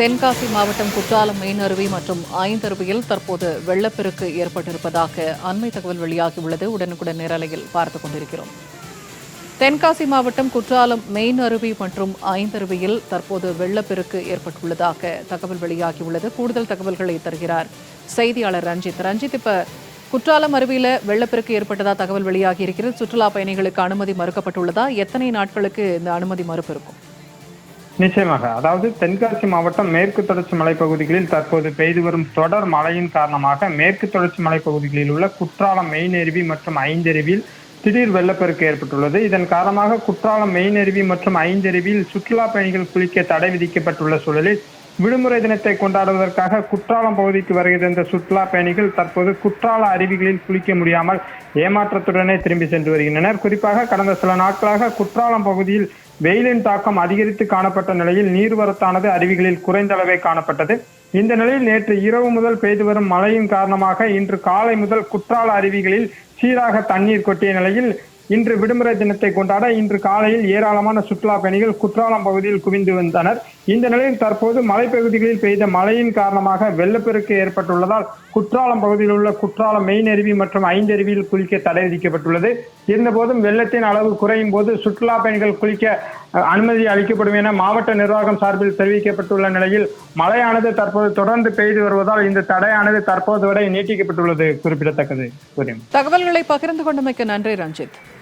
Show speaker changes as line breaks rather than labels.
தென்காசி மாவட்டம் குற்றாலம் மீனருவி மற்றும் ஐந்தருவியில் தற்போது வெள்ளப்பெருக்கு ஏற்பட்டிருப்பதாக அண்மை தகவல் வெளியாகியுள்ளது உடனுக்குடன் நிரலையில் பார்த்துக் கொண்டிருக்கிறோம் தென்காசி மாவட்டம் குற்றாலம் மெயின் அருவி மற்றும் ஐந்தருவியில் தற்போது வெள்ளப்பெருக்கு ஏற்பட்டுள்ளதாக தகவல் வெளியாகியுள்ளது கூடுதல் தகவல்களை தருகிறார் செய்தியாளர் ரஞ்சித் ரஞ்சித் இப்ப குற்றாலம் அருவியில் வெள்ளப்பெருக்கு ஏற்பட்டதா தகவல் வெளியாகி இருக்கிறது சுற்றுலா பயணிகளுக்கு அனுமதி மறுக்கப்பட்டுள்ளதா எத்தனை நாட்களுக்கு இந்த அனுமதி மறுப்பு இருக்கும்
நிச்சயமாக அதாவது தென்காசி மாவட்டம் மேற்கு தொடர்ச்சி மலைப்பகுதிகளில் தற்போது பெய்து வரும் தொடர் மழையின் காரணமாக மேற்கு தொடர்ச்சி மலைப்பகுதிகளில் உள்ள குற்றாலம் அருவி மற்றும் ஐந்தருவியில் திடீர் வெள்ளப்பெருக்கு ஏற்பட்டுள்ளது இதன் காரணமாக குற்றாலம் அருவி மற்றும் ஐந்தருவியில் சுற்றுலா பயணிகள் குளிக்க தடை விதிக்கப்பட்டுள்ள சூழலில் விடுமுறை தினத்தை கொண்டாடுவதற்காக குற்றாலம் பகுதிக்கு வருகை தந்த சுற்றுலா பயணிகள் தற்போது குற்றால அருவிகளில் குளிக்க முடியாமல் ஏமாற்றத்துடனே திரும்பி சென்று வருகின்றனர் குறிப்பாக கடந்த சில நாட்களாக குற்றாலம் பகுதியில் வெயிலின் தாக்கம் அதிகரித்து காணப்பட்ட நிலையில் நீர்வரத்தானது அருவிகளில் குறைந்த அளவே காணப்பட்டது இந்த நிலையில் நேற்று இரவு முதல் பெய்து வரும் மழையின் காரணமாக இன்று காலை முதல் குற்றால அருவிகளில் சீராக தண்ணீர் கொட்டிய நிலையில் இன்று விடுமுறை தினத்தை கொண்டாட இன்று காலையில் ஏராளமான சுற்றுலா பயணிகள் குற்றாலம் பகுதியில் குவிந்து வந்தனர் இந்த நிலையில் தற்போது மலைப்பகுதிகளில் பெய்த மழையின் காரணமாக வெள்ளப்பெருக்கு ஏற்பட்டுள்ளதால் குற்றாலம் பகுதியில் உள்ள குற்றாலம் மெயின் அருவி மற்றும் ஐந்து அருவியில் குளிக்க தடை விதிக்கப்பட்டுள்ளது இருந்தபோதும் வெள்ளத்தின் அளவு குறையும் போது சுற்றுலா பயணிகள் குளிக்க அனுமதி அளிக்கப்படும் என மாவட்ட நிர்வாகம் சார்பில் தெரிவிக்கப்பட்டுள்ள நிலையில் மழையானது தற்போது தொடர்ந்து பெய்து வருவதால் இந்த தடையானது தற்போது வரை நீட்டிக்கப்பட்டுள்ளது குறிப்பிடத்தக்கது
தகவல்களை பகிர்ந்து கொண்டமைக்கு நன்றி ரஞ்சித்